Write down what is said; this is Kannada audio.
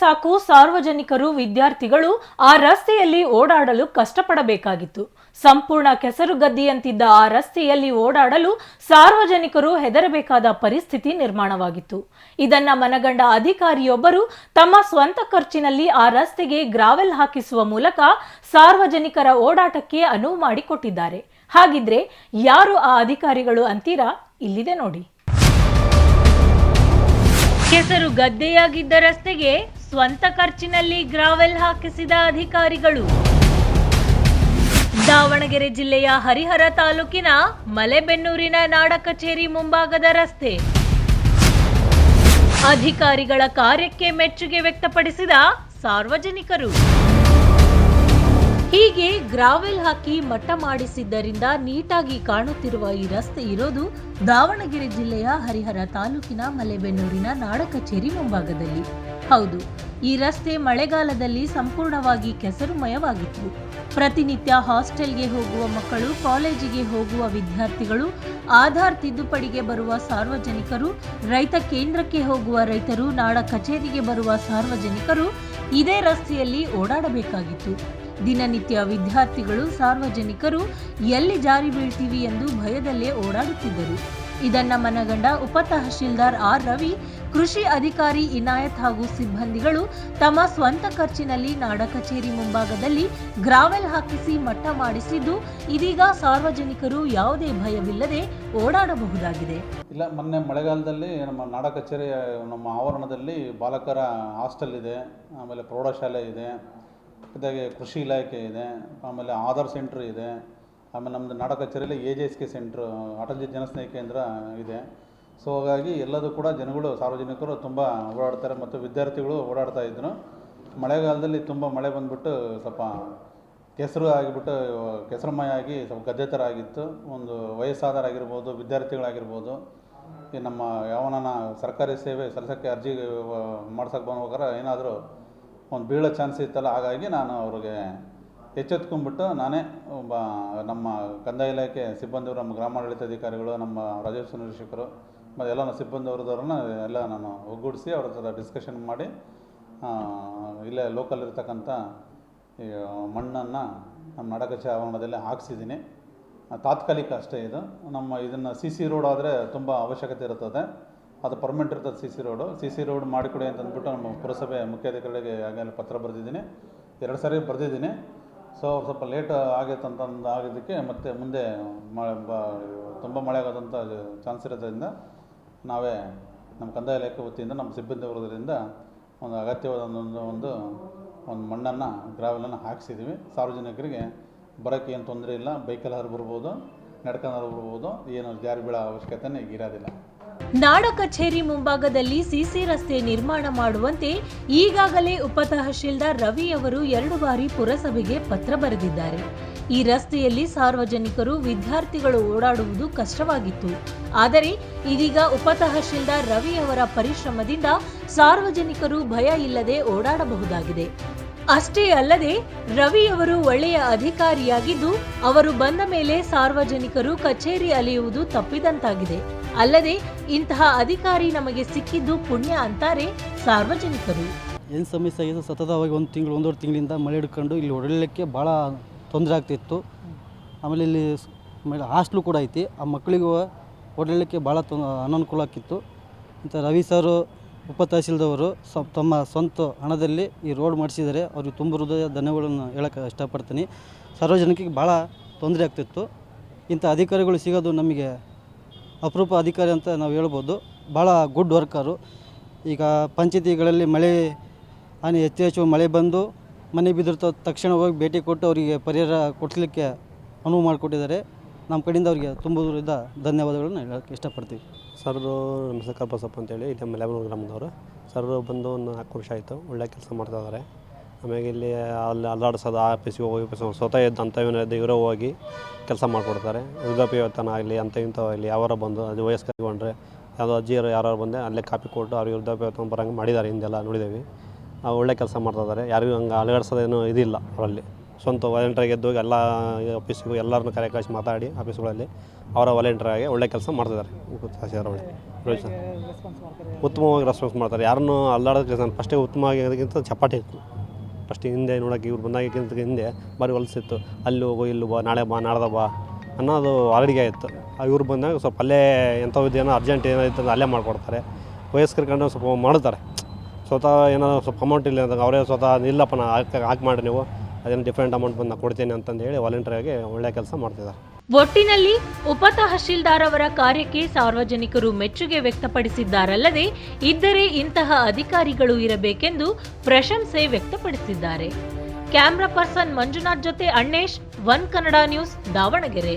ಸಾಕು. ಸಾರ್ವಜನಿಕರು, ವಿದ್ಯಾರ್ಥಿಗಳು ಆ ರಸ್ತೆಯಲ್ಲಿ ಓಡಾಡಲು ಕಷ್ಟಪಡಬೇಕಾಗಿತ್ತು. ಸಂಪೂರ್ಣ ಕೆಸರು ಗದ್ದಿಯಂತಿದ್ದ ಆ ರಸ್ತೆಯಲ್ಲಿ ಓಡಾಡಲು ಸಾರ್ವಜನಿಕರು ಹೆದರಬೇಕಾದ ಪರಿಸ್ಥಿತಿ ನಿರ್ಮಾಣವಾಗಿತ್ತು. ಇದನ್ನ ಮನಗಂಡ ಅಧಿಕಾರಿಯೊಬ್ಬರು ತಮ್ಮ ಸ್ವಂತ ಖರ್ಚಿನಲ್ಲಿ ಆ ರಸ್ತೆಗೆ ಗ್ರಾವೆಲ್ ಹಾಕಿಸುವ ಮೂಲಕ ಸಾರ್ವಜನಿಕರ ಓಡಾಟಕ್ಕೆ ಅನುವು ಮಾಡಿಕೊಟ್ಟಿದ್ದಾರೆ. ಹಾಗಿದ್ರೆ ಯಾರು ಆ ಅಧಿಕಾರಿಗಳು ಅಂತೀರಾ? ಇಲ್ಲಿದೆ ನೋಡಿ. ಕೆಸರು ಗದ್ದೆಯಾಗಿದ್ದ ರಸ್ತೆಗೆ ಸ್ವಂತ ಖರ್ಚಿನಲ್ಲಿ ಗ್ರಾವೆಲ್ ಹಾಕಿಸಿದ ಅಧಿಕಾರಿಗಳು. ದಾವಣಗೆರೆ ಜಿಲ್ಲೆಯ ಹರಿಹರ ತಾಲೂಕಿನ ಮಲೆಬೆನ್ನೂರಿನ ನಾಡ ಕಚೇರಿ ಮುಂಭಾಗದ ರಸ್ತೆ. ಅಧಿಕಾರಿಗಳ ಕಾರ್ಯಕ್ಕೆ ಮೆಚ್ಚುಗೆ ವ್ಯಕ್ತಪಡಿಸಿದ ಸಾರ್ವಜನಿಕರು. ಹೀಗೆ ಗ್ರಾವೆಲ್ ಹಾಕಿ ಮಟ್ಟ ಮಾಡಿಸಿದ್ದರಿಂದ ನೀಟಾಗಿ ಕಾಣುತ್ತಿರುವ ಈ ರಸ್ತೆ ಇರೋದು ದಾವಣಗೆರೆ ಜಿಲ್ಲೆಯ ಹರಿಹರ ತಾಲೂಕಿನ ಮಲೆಬೆನ್ನೂರಿನ ನಾಡ ಕಚೇರಿ ಮುಂಭಾಗದಲ್ಲಿ. ಹೌದು ಈ ರಸ್ತೆ ಮಳೆಗಾಲದಲ್ಲಿ ಸಂಪೂರ್ಣವಾಗಿ ಕೆಸರುಮಯವಾಗಿತ್ತು. ಪ್ರತಿನಿತ್ಯ ಹಾಸ್ಟೆಲ್ಗೆ ಹೋಗುವ ಮಕ್ಕಳು, ಕಾಲೇಜಿಗೆ ಹೋಗುವ ವಿದ್ಯಾರ್ಥಿಗಳು, ಆಧಾರ್ ತಿದ್ದುಪಡಿಗೆ ಬರುವ ಸಾರ್ವಜನಿಕರು, ರೈತ ಕೇಂದ್ರಕ್ಕೆ ಹೋಗುವ ರೈತರು, ನಾಡ ಕಚೇರಿಗೆ ಬರುವ ಸಾರ್ವಜನಿಕರು ಇದೇ ರಸ್ತೆಯಲ್ಲಿ ಓಡಾಡಬೇಕಾಗಿತ್ತು. ದಿನನಿತ್ಯ ವಿದ್ಯಾರ್ಥಿಗಳು, ಸಾರ್ವಜನಿಕರು ಎಲ್ಲಿ ಜಾರಿ ಬೀಳ್ತೀವಿ ಎಂದು ಭಯದಲ್ಲೇ ಓಡಾಡುತ್ತಿದ್ದರು. ಇದನ್ನ ಮನಗಂಡ ಉಪ ತಹಶೀಲ್ದಾರ್ ಆರ್ ರವಿ ಕೃಷಿ ಅಧಿಕಾರಿ ಇನಾಯತ್ ಹಾಗೂ ಸಿಬ್ಬಂದಿಗಳು ತಮ್ಮ ಸ್ವಂತ ಖರ್ಚಿನಲ್ಲಿ ನಾಡ ಕಚೇರಿ ಮುಂಭಾಗದಲ್ಲಿ ಗ್ರಾವೆಲ್ ಹಾಕಿಸಿ ಮಟ್ಟ ಮಾಡಿಸಿದ್ದು, ಇದೀಗ ಸಾರ್ವಜನಿಕರು ಯಾವುದೇ ಭಯವಿಲ್ಲದೆ ಓಡಾಡಬಹುದಾಗಿದೆ. ಇಲ್ಲ, ಮೊನ್ನೆ ಮಳೆಗಾಲದಲ್ಲಿ ನಮ್ಮ ನಾಡ ಕಚೇರಿ, ನಮ್ಮ ಆವರಣದಲ್ಲಿ ಬಾಲಕರ ಹಾಸ್ಟೆಲ್ ಇದೆ, ಆಮೇಲೆ ಪ್ರೌಢಶಾಲೆ ಇದೆ, ಜೊತೆಗೆ ಕೃಷಿ ಇಲಾಖೆ ಇದೆ, ಆಮೇಲೆ ಆಧಾರ್ ಸೆಂಟ್ರ್ ಇದೆ, ಆಮೇಲೆ ನಮ್ಮದು ನಾಡ ಕಚೇರಿಯಲ್ಲಿ A J S K centre, Atal Janasnehi Kendra ಇದೆ. ಸೊ ಹಾಗಾಗಿ ಎಲ್ಲದೂ ಕೂಡ ಜನಗಳು, ಸಾರ್ವಜನಿಕರು ತುಂಬ ಓಡಾಡ್ತಾರೆ ಮತ್ತು ವಿದ್ಯಾರ್ಥಿಗಳು ಓಡಾಡ್ತಾ ಇದ್ರು. ಮಳೆಗಾಲದಲ್ಲಿ ತುಂಬ ಮಳೆ ಬಂದುಬಿಟ್ಟು ಸ್ವಲ್ಪ ಕೆಸರು ಆಗಿಬಿಟ್ಟು ಕೆಸರುಮಯ ಆಗಿ ಸ್ವಲ್ಪ ಗದ್ದೆ ಥರ ಆಗಿತ್ತು ಒಂದು ವಯಸ್ಸಾದರಾಗಿರ್ಬೋದು ವಿದ್ಯಾರ್ಥಿಗಳಾಗಿರ್ಬೋದು. ಈ ನಮ್ಮ ಯಾವನ ಸರ್ಕಾರಿ ಸೇವೆ ಸಲ್ಲಿಸೋಕ್ಕೆ ಅರ್ಜಿ ಮಾಡ್ಸೋಕ್ಕೆ ಬಂದ್ಬೇಕಾರೆ ಏನಾದರೂ ಒಂದು ಬೀಳೋ ಚಾನ್ಸ್ ಇತ್ತಲ್ಲ, ಹಾಗಾಗಿ ನಾನು ಅವ್ರಿಗೆ ಎಚ್ಚೆತ್ಕೊಂಡ್ಬಿಟ್ಟು ನಾನೇ ಒಬ್ಬ ನಮ್ಮ ಕಂದಾಯ ಇಲಾಖೆ ಸಿಬ್ಬಂದಿಗಳು ನಮ್ಮ ಗ್ರಾಮಾಡಳಿತ ಅಧಿಕಾರಿಗಳು, ನಮ್ಮ ರಾಜಸ್ವ ನಿರೀಕ್ಷಕರು ಮತ್ತು ಎಲ್ಲ ಸಿಬ್ಬಂದಿ ಅವ್ರದವ್ರನ್ನ ಎಲ್ಲ ನಾನು ಒಗ್ಗೂಡಿಸಿ ಅವ್ರ ಹತ್ರ ಡಿಸ್ಕಷನ್ ಮಾಡಿ ಇಲ್ಲೇ ಲೋಕಲ್ ಇರ್ತಕ್ಕಂಥ ಈ ಮಣ್ಣನ್ನು ನಮ್ಮ ನಡಕಚ ಆವರಣದಲ್ಲಿ ಹಾಕ್ಸಿದ್ದೀನಿ. ತಾತ್ಕಾಲಿಕ ಅಷ್ಟೇ ಇದು. ನಮ್ಮ ಇದನ್ನು ಸಿ ಸಿ ರೋಡ್ ಆದರೆ ತುಂಬ ಅವಶ್ಯಕತೆ ಇರ್ತದೆ. ಅದು ಪರ್ಮನೆಂಟ್ ಇರ್ತದೆ C C road C C road ಮಾಡಿಕೊಡಿ ಅಂತ ಅಂದ್ಬಿಟ್ಟು ನಮ್ಮ ಪುರಸಭೆ ಮುಖ್ಯಾಧಿಕಾರಿಗಳಿಗೆ ಆಗಲೇ ಪತ್ರ ಬರೆದಿದ್ದೀನಿ. ಎರಡು ಸಾರಿ ಬರೆದಿದ್ದೀನಿ. ಸೊ ಸ್ವಲ್ಪ ಲೇಟ್ ಆಗೈತೆ ಅಂತಂದು ಆಗಿದ್ದಕ್ಕೆ ಮತ್ತೆ ಮುಂದೆ ಮಳೆ ತುಂಬ ಮಳೆ ಆಗೋದಂಥ ಚಾನ್ಸ್ ಇರೋದ್ರಿಂದ ನಾವೇ ನಮ್ಮ ಕಂದಾಯ ಇಲಾಖೆ ವತಿಯಿಂದ, ನಮ್ಮ ಸಿಬ್ಬಂದಿ ವರ್ಗದಿಂದ ಒಂದು ಅಗತ್ಯವಾದ ಒಂದು ಒಂದು ಒಂದು ಮಣ್ಣನ್ನು, ಗ್ರಾವೆಲನ್ನು ಹಾಕ್ಸಿದ್ದೀವಿ ಸಾರ್ವಜನಿಕರಿಗೆ ಬರೋಕ್ಕೆ ಏನು ತೊಂದರೆ ಇಲ್ಲ. ಬೈಕಲ್ಲಾದ್ರೂ ಬರ್ಬೋದು, ನಡ್ಕೊಂಡು ಬರ್ಬೋದು. ಏನು ಜಾರಿ ಬೀಳೋ ಅವಶ್ಯಕತೆನೇ ಇರೋದಿಲ್ಲ. ನಾಡ ಕಚೇರಿ ಮುಂಭಾಗದಲ್ಲಿ ಸಿಸಿ ರಸ್ತೆ ನಿರ್ಮಾಣ ಮಾಡುವಂತೆ ಈಗಾಗಲೇ ಉಪ ತಹಶೀಲ್ದಾರ್ ರವಿ ಅವರು ಎರಡು ಬಾರಿ ಪುರಸಭೆಗೆ ಪತ್ರ ಬರೆದಿದ್ದಾರೆ. ಈ ರಸ್ತೆಯಲ್ಲಿ ಸಾರ್ವಜನಿಕರು, ವಿದ್ಯಾರ್ಥಿಗಳು ಓಡಾಡುವುದು ಕಷ್ಟವಾಗಿತ್ತು. ಆದರೆ ಇದೀಗ ಉಪ ರವಿಯವರ ಪರಿಶ್ರಮದಿಂದ ಸಾರ್ವಜನಿಕರು ಭಯ ಇಲ್ಲದೆ ಓಡಾಡಬಹುದಾಗಿದೆ. ಅಷ್ಟೇ ಅಲ್ಲದೆ ರವಿ ಅವರು ಒಳ್ಳೆಯ ಅಧಿಕಾರಿಯಾಗಿದ್ದು, ಅವರು ಬಂದ ಮೇಲೆ ಸಾರ್ವಜನಿಕರು ಕಚೇರಿ ಅಲೆಯುವುದು ತಪ್ಪಿದಂತಾಗಿದೆ. ಅಲ್ಲದೆ ಇಂತಹ ಅಧಿಕಾರಿ ನಮಗೆ ಸಿಕ್ಕಿದ್ದು ಪುಣ್ಯ ಅಂತಾರೆ ಸಾರ್ವಜನಿಕರು. ಏನು ಸಮಸ್ಯೆ ಆಗಿದೆ? ಸತತವಾಗಿ ಒಂದು ತಿಂಗಳು, ಒಂದೂವರೆ ತಿಂಗಳಿಂದ ಮಳೆ ಹಿಡ್ಕೊಂಡು ಇಲ್ಲಿ ಹೊಡಲಿಕ್ಕೆ ಭಾಳ ತೊಂದರೆ ಆಗ್ತಿತ್ತು. ಆಮೇಲೆ ಇಲ್ಲಿ ಆಮೇಲೆ ಹಾಸ್ಟ್ಲು ಕೂಡ ಐತಿ. ಆ ಮಕ್ಕಳಿಗೂ ಓಡಾಡಲಿಕ್ಕೆ ಭಾಳ ತೊಂದ ಅನನುಕೂಲ ಆಕಿತ್ತು ಮತ್ತು ರವಿ ಸರು, ಉಪ ತಹಸೀಲ್ದವರು ಸ, ತಮ್ಮ ಸ್ವಂತ ಹಣದಲ್ಲಿ ಈ ರೋಡ್ ಮಾಡಿಸಿದರೆ ಅವ್ರಿಗೆ ತುಂಬ ಹೃದಯ ಧನ್ಯಗಳನ್ನು ಹೇಳೋಕ್ಕೆ ಇಷ್ಟಪಡ್ತೀನಿ. ಸಾರ್ವಜನಿಕರಿಗೆ ಭಾಳ ತೊಂದರೆ ಆಗ್ತಿತ್ತು. ಇಂಥ ಅಧಿಕಾರಿಗಳು ಸಿಗೋದು ನಮಗೆ ಅಪರೂಪ ಅಧಿಕಾರಿ ಅಂತ ನಾವು ಹೇಳ್ಬೋದು. ಭಾಳ ಗುಡ್ ವರ್ಕರು. ಈಗ ಪಂಚಾಯತಿಗಳಲ್ಲಿ ಮಳೆ ಹಾನಿ ಹೆಚ್ಚು ಹೆಚ್ಚು ಮಳೆ ಬಂದು ಮನೆ ಬಿದ್ದಿರ್ತ ತಕ್ಷಣ ಹೋಗಿ ಭೇಟಿ ಕೊಟ್ಟು ಅವರಿಗೆ ಪರಿಹಾರ ಕೊಡಿಸ್ಲಿಕ್ಕೆ ಅನುವು ಮಾಡಿಕೊಟ್ಟಿದ್ದಾರೆ. ನಮ್ಮ ಕಡೆಯಿಂದ ಅವರಿಗೆ ತುಂಬ ದೂರದಿಂದ ಧನ್ಯವಾದಗಳನ್ನು ಹೇಳೋಕ್ಕೆ ಇಷ್ಟಪಡ್ತೀವಿ. ಸರ್ರು ನಮ್ಮ ಬಸಪ್ಪ ಅಂತೇಳಿ, ಇಲ್ಲಿ ಮಲೆಬನೂರು ಗ್ರಾಮದವರು. ಸರ್ರು ಬಂದು ಒಂದು ನಾಲ್ಕು ವರ್ಷ ಆಯಿತು, ಒಳ್ಳೆ ಕೆಲಸ ಮಾಡ್ತಾ ಇದ್ದಾರೆ. ಆಮೇಲೆ ಇಲ್ಲಿ ಅಲ್ಲಿ ಅಲ್ಲಾಡಿಸೋದು, ಆ ಆಫೀಸಿಗೆ ಹೋಗಿ ಸ್ವತಃ ಎದ್ದು ಅಂಥವೇನಿದೆ ಇವರೇ ಹೋಗಿ ಕೆಲಸ ಮಾಡಿಕೊಡ್ತಾರೆ. ವೃದ್ಧಾಪ್ಯವೇತನ ಆಗಲಿ ಅಂಥ ಇಂಥವು ಆಗಲಿ ಯಾವಾರ ಬಂದು, ಅದು ವಯಸ್ಕರಿಗೊಂಡ್ರೆ ಯಾವುದೋ ಅಜ್ಜಿಯರು ಯಾರು ಬಂದೆ ಅಲ್ಲೇ ಕಾಪಿ ಕೊಟ್ಟು ಅವ್ರಿಗೆ ವೃದ್ಧಾಪ್ಯವೇತನ ಬರೋಂಗೆ ಮಾಡಿದ್ದಾರೆ, ಹಿಂದೆಲ್ಲ ನೋಡಿದ್ದೀವಿ. ಒಳ್ಳೆ ಕೆಲಸ ಮಾಡ್ತಾ ಇದ್ದಾರೆ. ಯಾರಿಗೂ ಹಂಗೆ ಅಲುಗಾಡ್ಸೋದೇನು ಇದಿಲ್ಲ ಅವರಲ್ಲಿ. ಸ್ವಂತ ವಾಲಂಟಿಯರ್ ಎದ್ದು ಎಲ್ಲ ಆಫೀಸಿಗೂ ಎಲ್ಲರನ್ನೂ ಕರೆ ಕಳಿಸಿ ಮಾತಾಡಿ ಆಫೀಸ್ಗಳಲ್ಲಿ ಅವರ ವಾಲಂಟಿಯರಾಗಿ ಒಳ್ಳೆ ಕೆಲಸ ಮಾಡ್ತಿದ್ದಾರೆ ತಹಸೀಲ್ದಾರ್ ಒಳ್ಳೆ ಸರ್ ಉತ್ತಮವಾಗಿ ರೆಸ್ಪಾನ್ಸ್ ಮಾಡ್ತಾರೆ. ಯಾರನ್ನೂ ಅಲ್ಲಾಡೋದು ಕೆಲಸ ಫಸ್ಟಿಗೆ ಉತ್ತಮವಾಗಿ ಅದಕ್ಕಿಂತ ಚಪಾಟಿ ಇತ್ತು. ಫಸ್ಟ್ ಹಿಂದೆ ನೋಡೋಕೆ ಇವ್ರು ಬಂದಾಗಿಂತ ಹಿಂದೆ ಬಾರಿ ಹೊಲಸಿತ್ತು ಅಲ್ಲಿ ಹೋಗು ಇಲ್ಲಿ ಬಾ ನಾಳೆ ಬಾ ನಾಡ್ದ ಬಾ ಅನ್ನೋದು ಆಲ್ರೆಡಿಗೆ ಇತ್ತು. ಆ ಇವ್ರು ಬಂದಾಗ ಸ್ವಲ್ಪ ಅಲ್ಲೇ ಎಂಥವು ಏನೋ ಅರ್ಜೆಂಟ್ ಏನೋ ಇತ್ತು ಅಲ್ಲೇ ಮಾಡಿಕೊಡ್ತಾರೆ. ವಯಸ್ಕರ ಕಂಡು ಸ್ವಲ್ಪ ಮಾಡ್ತಾರೆ. ಸ್ವತಃ ಏನೋ ಸ್ವಲ್ಪ ಅಮೌಂಟ್ ಇಲ್ಲ ಅಂದಾಗ ಅವರೇ ಸ್ವತಃ ಇಲ್ಲಪ್ಪ, ನಾ ಹಾಕಿ ಹಾಕಿ ಮಾಡಿ ನೀವು. ಅದೇನು ಡಿಫ್ರೆಂಟ್ ಅಮೌಂಟ್ ಬಂದು ಕೊಡ್ತೇನೆ ಕೊಡ್ತೀನಿ ಅಂತಂದು ಹೇಳಿ ವಾಲಂಟಿಯರಾಗಿ ಒಳ್ಳೆ ಕೆಲಸ ಮಾಡ್ತಿದ್ದಾರೆ. ಒಟ್ಟಿನಲ್ಲಿ ಉಪ ತಹಶೀಲ್ದಾರ್ ಅವರ ಕಾರ್ಯಕ್ಕೆ ಸಾರ್ವಜನಿಕರು ಮೆಚ್ಚುಗೆ ವ್ಯಕ್ತಪಡಿಸಿದ್ದಾರಲ್ಲದೆ ಇದ್ದರೆ ಇಂತಹ ಅಧಿಕಾರಿಗಳು ಇರಬೇಕೆಂದು ಪ್ರಶಂಸೆ ವ್ಯಕ್ತಪಡಿಸಿದ್ದಾರೆ. ಕ್ಯಾಮ್ರಾ ಪರ್ಸನ್ ಮಂಜುನಾಥ್ ಜೊತೆ ಅಣ್ಣೇಶ್, ಒನ್ ಕನ್ನಡ ನ್ಯೂಸ್ ದಾವಣಗೆರೆ.